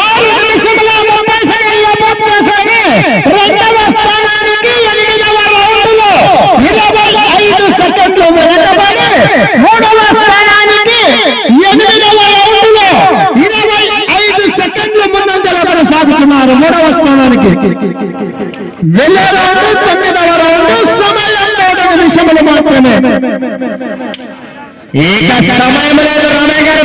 ఆరు నిమిషముల ముప్పై సెకండ్ల పూర్తి చేసుకొని రెండవ స్థానానికి ఎనిమిదవ రౌండ్లో ఇరవై ఐదు సెకండ్లు వెనకబడి మూడవ స్థానానికి ఎనిమిదవ రౌండ్లో ఇరవై ఐదు సెకండ్లు ముందంజల కొనసాగుతున్నారు వెళ్ళే రౌండ్ తొమ్మిదవ రౌండ్ సమయం ఏడు నిమిషములు మాత్రమే ఏక సమయంలో రామయ్య గారు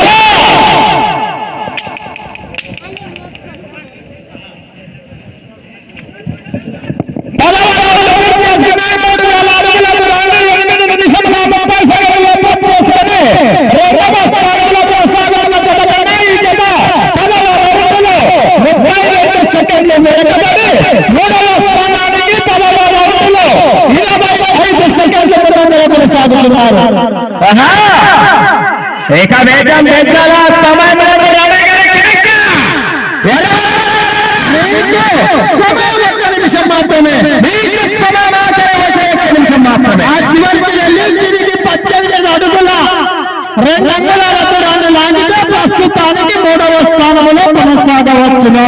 కొనసాగుతున్నారు ఇక వేగం పెంచాలా? సమయం ఆ చివరికి వెళ్ళి తిరిగి పద్దెనిమిది అడుగుల రెండు అంగుల రెండు లాగితే ప్రస్తుతానికి మూడవ స్థానంలో కొనసాగవచ్చును.